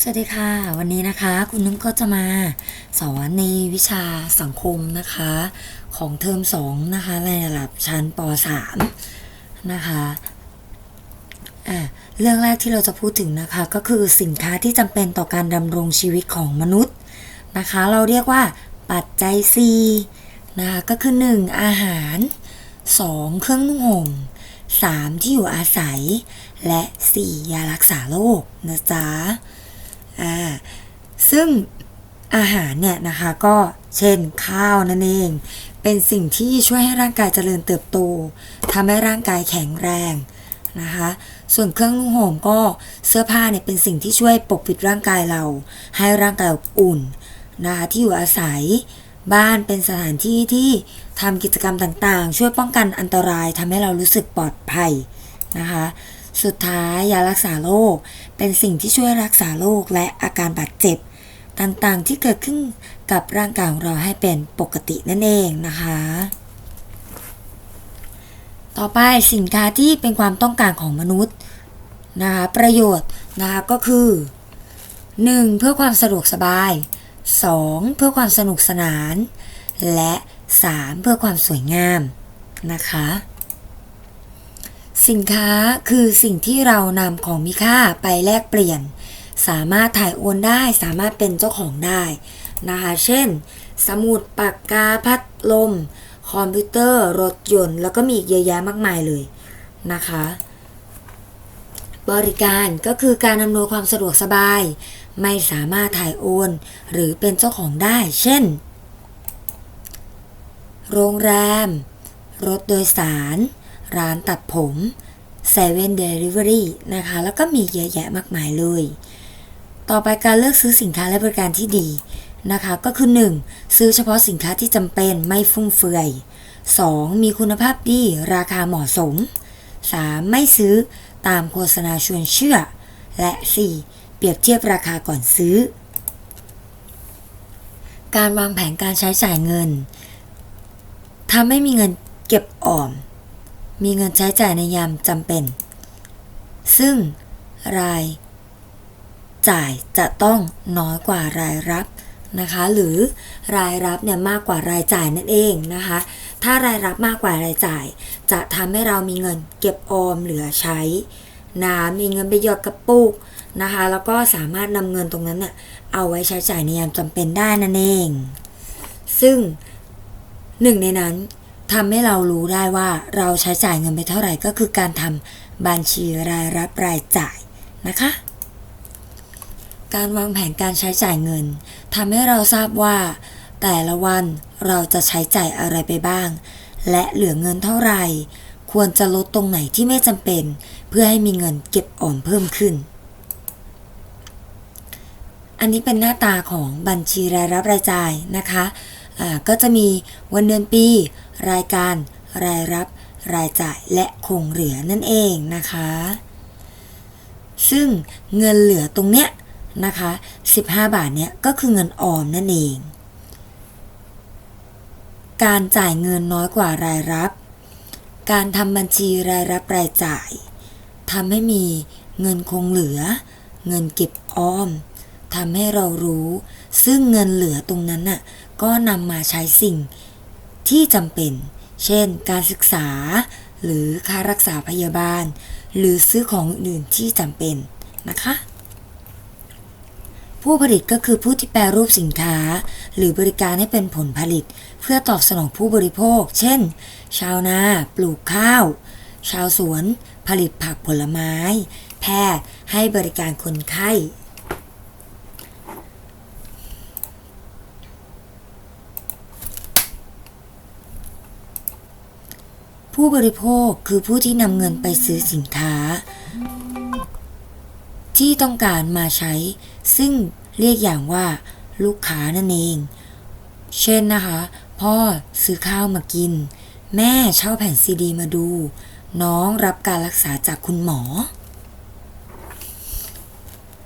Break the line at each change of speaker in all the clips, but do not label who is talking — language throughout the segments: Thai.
สวัสดีค่ะ วันนี้นะคะคุณนุ่มก็จะมาสอนในวิชาสังคมนะคะ ของเทอมสองนะคะในระดับชั้นป .3 นะคะอะเรื่องแรกที่เราจะพูดถึงนะคะก็คือสินค้าที่จำเป็นต่อการดำรงชีวิตของมนุษย์นะคะ เราเรียกว่าปัจจัย C นะคะก็คือ 1. อาหาร 2. เครื่องนุ่งห่ม 3. ที่อยู่อาศัย และ 4. ยารักษาโรคนะจ๊ะ อ่าซึ่งอาหารเนี่ยนะคะก็เช่นข้าวนั่นเอง เป็นสิ่งที่ช่วยให้ร่างกายเจริญเติบโตทำให้ร่างกายแข็งแรงนะคะส่วนเครื่องนุ่งห่มก็เสื้อผ้าเนี่ยเป็นสิ่งที่ช่วยปกปิดร่างกายเรา ให้ร่างกายอบอุ่นนะคะที่อยู่อาศัยบ้านเป็นสถานที่ที่ทำกิจกรรมต่างๆ ช่วยป้องกันอันตรายทำให้เรารู้สึกปลอดภัยนะคะ สุดท้ายยารักษาโรคเป็นสิ่งที่ช่วยรักษาโรคและอาการบาดเจ็บ ต่างๆที่เกิดขึ้นกับร่างกายของเราให้เป็นปกตินั่นเองนะคะ ต่อไปสินค้าที่เป็นความต้องการของมนุษย์นะคะประโยชน์นะคะก็คือ 1. เพื่อความสะดวกสบาย 2. เพื่อความสนุกสนาน และ 3. เพื่อความสวยงามนะคะ สินค้าคือสิ่งที่เรานำของมีค่าไปแลกเปลี่ยน สามารถถ่ายโอนได้ สามารถเป็นเจ้าของได้นะคะ เช่น สมุดปากกาพัดลม คอมพิวเตอร์ รถยนต์ แล้วก็มีอีกเยอะแยะมากมายเลยนะคะ บริการก็คือการอำนวยความสะดวกสบาย ไม่สามารถถ่ายโอน หรือเป็นเจ้าของได้ เช่น โรงแรม รถโดยสาร ร้านตัดผมเซเว่นเดลิเวอรี่นะคะ แล้วก็มีเยอะแยะมากมายเลย ต่อไปการเลือกซื้อสินค้าและบริการที่ดีนะคะ ก็คือ 1. ซื้อเฉพาะสินค้าที่จำเป็นไม่ฟุ่มเฟือย 2. มีคุณภาพดี ราคาเหมาะสม 3. ไม่ซื้อตามโฆษณาชวนเชื่อ และ 4. เปรียบเทียบราคาก่อนซื้อ การวางแผนการใช้จ่ายเงินทำให้มีเงินเก็บออม มีเงินใช้จ่ายในยามจำเป็น ซึ่งรายจ่ายจะต้องน้อยกว่ารายรับนะคะ หรือรายรับเนี่ยมากกว่ารายจ่ายนั่นเองนะคะ ถ้ารายรับมากกว่ารายจ่าย จะทำให้เรามีเงินเก็บออมเหลือใช้นะมีเงินไปหยอดกระปุกนะคะ แล้วก็สามารถนำเงินตรงนั้นเนี่ยเอาไว้ใช้จ่ายในยามจำเป็นได้นั่นเอง ซึ่งหนึ่งในนั้น ทำให้เรารู้ได้ว่าเราใช้จ่ายเงินไปเท่าไหร่ก็คือการทำบัญชีรายรับรายจ่ายนะคะ การวางแผนการใช้จ่ายเงินทำให้เราทราบว่า แต่ละวันเราจะใช้จ่ายอะไรไปบ้าง และเหลือเงินเท่าไหร่ ควรจะลดตรงไหนที่ไม่จำเป็น เพื่อให้มีเงินเก็บออมเพิ่มขึ้น อันนี้เป็นหน้าตาของบัญชีรายรับรายจ่ายนะคะ ก็จะมีวันเดือนปี รายการ รายรับ รายจ่ายและคงเหลือนั่นเองนะคะ ซึ่งเงินเหลือตรงเนี้ยนะคะ15 บาทเนี้ยก็คือเงินออมนั่นเอง การจ่ายเงินน้อยกว่ารายรับ การทำบัญชีรายรับรายจ่ายทำให้มีเงินคงเหลือ เงินเก็บออมทำให้เรารู้ ซึ่งเงินเหลือตรงนั้นน่ะ ก็นำมาใช้สิ่งที่จำเป็น เช่น การศึกษา หรือค่ารักษาพยาบาล หรือซื้อของอื่นที่จำเป็นนะคะ ผู้ผลิตก็คือผู้ที่แปรรูปสินค้า หรือบริการให้เป็นผลผลิต เพื่อตอบสนองผู้บริโภค เช่น ชาวนา ปลูกข้าว ชาวสวน ผลิตผักผลไม้ แพทย์ให้บริการคนไข้ ผู้บริโภคคือผู้ที่นำเงินไปซื้อสินค้า ที่ต้องการมาใช้ ซึ่งเรียกอย่างว่า ลูกค้านั่นเอง เช่นนะคะ พ่อซื้อข้าวมากิน แม่เช่าแผ่นซีดีมาดู น้องรับการรักษาจากคุณหมอ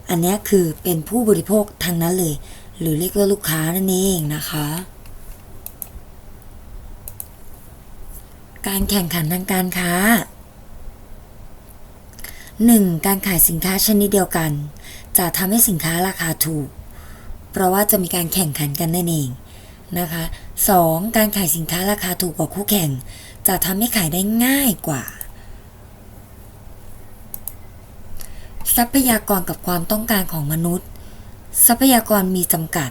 อันนี้คือเป็นผู้บริโภคทางนั้นเลย หรือเรียกว่าลูกค้านั่นเองนะคะ การแข่งขันทางการค้า 1. การขายสินค้าชนิดเดียวกัน จะทำให้สินค้าราคาถูก เพราะว่าจะมีการแข่งขันกันนั่นเองนะคะ 2. การขายสินค้าราคาถูกกว่าคู่แข่ง จะทำให้ขายได้ง่ายกว่า ทรัพยากรกับความต้องการของมนุษย์ ทรัพยากรมีจำกัด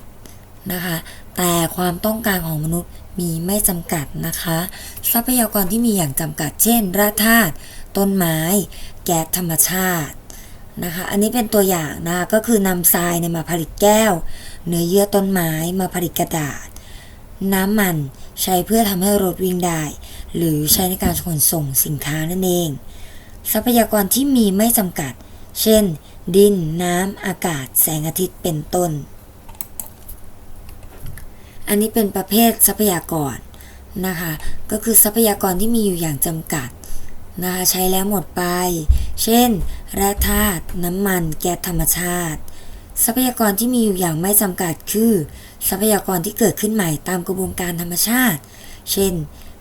นะคะ แต่ความต้องการของมนุษย์ มีไม่จำกัดนะคะ ทรัพยากรที่มีอย่างจำกัด เช่นแร่ธาตุต้นไม้ แก๊สธรรมชาตินะคะ อันนี้เป็นตัวอย่างนะก็คือนำทรายเนี่ยมาผลิตแก้ว เนื้อเยื่อต้นไม้มาผลิตกระดาษ น้ำมันใช้เพื่อทำให้รถวิ่งได้ หรือใช้ในการขนส่งสินค้านั่นเอง ทรัพยากรที่มีไม่จำกัด เช่น ดิน น้ำ อากาศ แสงอาทิตย์เป็นต้น อันนี้เป็นประเภททรัพยากรนะคะ ก็คือทรัพยากรที่มีอยู่อย่างจำกัดนะคะใช้แล้วหมดไป เช่น แร่ธาตุน้ำมัน แก๊สธรรมชาติ ทรัพยากรที่มีอยู่อย่างไม่จำกัดคือ ทรัพยากรที่เกิดขึ้นใหม่ตามกระบวนการธรรมชาติ เช่น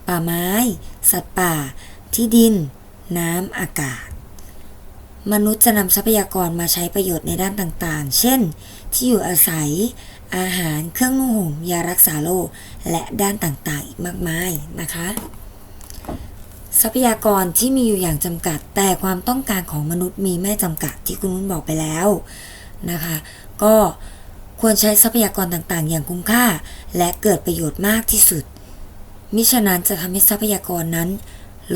ป่าไม้ สัตว์ป่า ที่ดิน น้ำอากาศ มนุษย์จะนำทรัพยากรมาใช้ประโยชน์ในด้านต่างๆ เช่น ที่อยู่อาศัย อาหารเครื่องนุ่งห่มยารักษาโรคและด้านต่างๆ อีกมากมายนะคะ ทรัพยากรที่มีอยู่อย่างจำกัด แต่ความต้องการของมนุษย์มีไม่จำกัดที่คุณนุ่นบอกไปแล้วนะคะ ก็ควรใช้ทรัพยากรต่างๆ อย่างคุ้มค่า และเกิดประโยชน์มากที่สุด มิฉะนั้นจะทำให้ทรัพยากรนั้น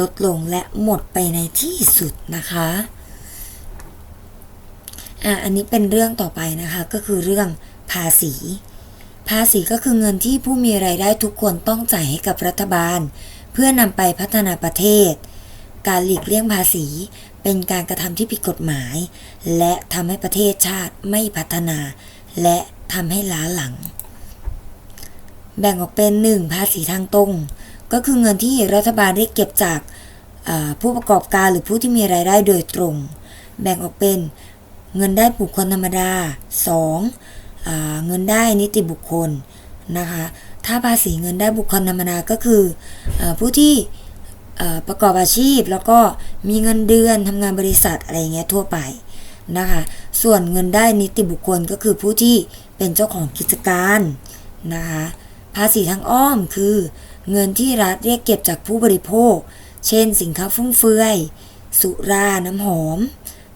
ลดลงและหมดไปในที่สุดนะคะอะอันนี้เป็นเรื่องต่อไปนะคะก็คือเรื่อง ภาษี ภาษีก็คือเงินที่ผู้มีไรายได้ทุกคนต้องจ่ายให้กับรัฐบาล เพื่อนำไปพัฒนาประเทศ การหลีกเลี่ยงภาษีเป็นการกระทำที่ผิดกฎหมาย และทำให้ประเทศชาติไม่พัฒนา และทำให้ล้าหลัง แบ่งออกเป็น 1. ภาษีทางตรง ก็คือเงินที่รัฐบาลเรียกเก็บจากผู้ประกอบการหรือผู้ที่มีรายได้โดยตรง แบ่งออกเป็นเงินได้บุคคลธรรมดา 2. เงินได้นิติบุคคลนะคะ ถ้าภาษีเงินได้บุคคลธรรมดาก็คืออผู้ที่ประกอบอาชีพแล้วก็มีเงินเดือนทำงานบริษัทอะไรเงี้ยทั่วไปนะคะ ส่วนเงินได้นิติบุคคลก็คือผู้ที่เป็นเจ้าของกิจการนะคะ ภาษีทางอ้อมคือ เงินที่รัฐเรียกเก็บจากผู้บริโภค เช่น สินค้าฟุ่มเฟือย สุรา น้ำหอม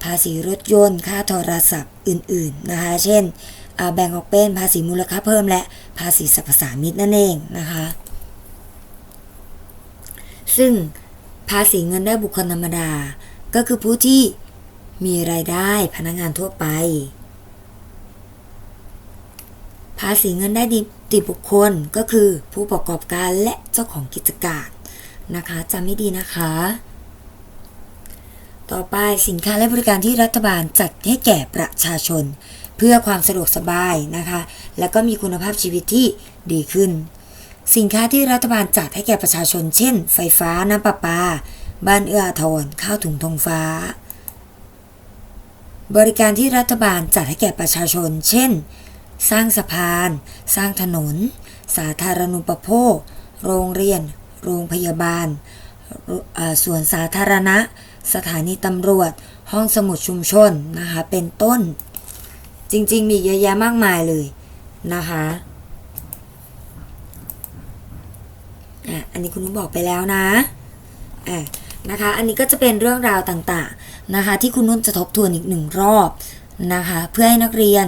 ภาษีรถยนต์ ค่าโทรศัพท์อื่น ๆ นะคะ เช่น แบ่งออกเป็นภาษีมูลค่าเพิ่มและภาษีสรรพสามิตนั่นเองนะคะ ซึ่งภาษีเงินได้บุคคลธรรมดา ก็คือผู้ที่มีรายได้พนักงานทั่วไป ภาษีเงินได้นิติบุคคลก็คือผู้ประกอบการและเจ้าของกิจการนะคะจำไม่ดีนะคะ ต่อไปสินค้าและบริการที่รัฐบาลจัดให้แก่ประชาชน พื่อความสะดวกสบายนะคะ แล้วก็มีคุณภาพชีวิตที่ดีขึ้น สินค้าที่รัฐบาลจัดให้แก่ประชาชน เช่น ไฟฟ้า น้ำประปา บ้านเอื้ออาทร ข้าวถุงธงฟ้า บริการที่รัฐบาลจัดให้แก่ประชาชน เช่น สร้างสะพาน สร้างถนน สาธารณูปโภค โรงเรียน โรงพยาบาลสวนสาธารณะ สถานีตำรวจ ห้องสมุดชุมชนนะคะ เป็นต้น จริง ๆ มีเยอะแยะมากมายเลยนะคะอะอันนี้คุณนุ้บอกไปแล้วนะอะนะคะ อันนี้ก็จะเป็นเรื่องราวต่างๆนะคะ ที่คุณนุ่นจะทบทวนอีกหนึ่งรอบนะคะ เพื่อให้นักเรียน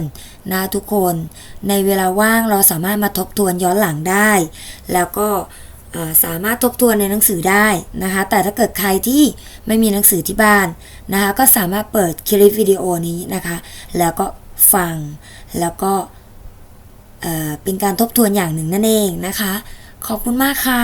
นะทุกคนในเวลาว่างเราสามารถมาทบทวนย้อนหลังได้ แล้วก็สามารถทบทวนในหนังสือได้นะคะ แต่ถ้าเกิดใครที่ไม่มีหนังสือที่บ้านนะคะ ก็สามารถเปิดคลิปวิดีโอนี้นะคะ แล้วก็ ฟัง แล้วก็เป็นการทบทวนอย่างหนึ่งนั่นเองนะคะ ขอบคุณมากค่ะ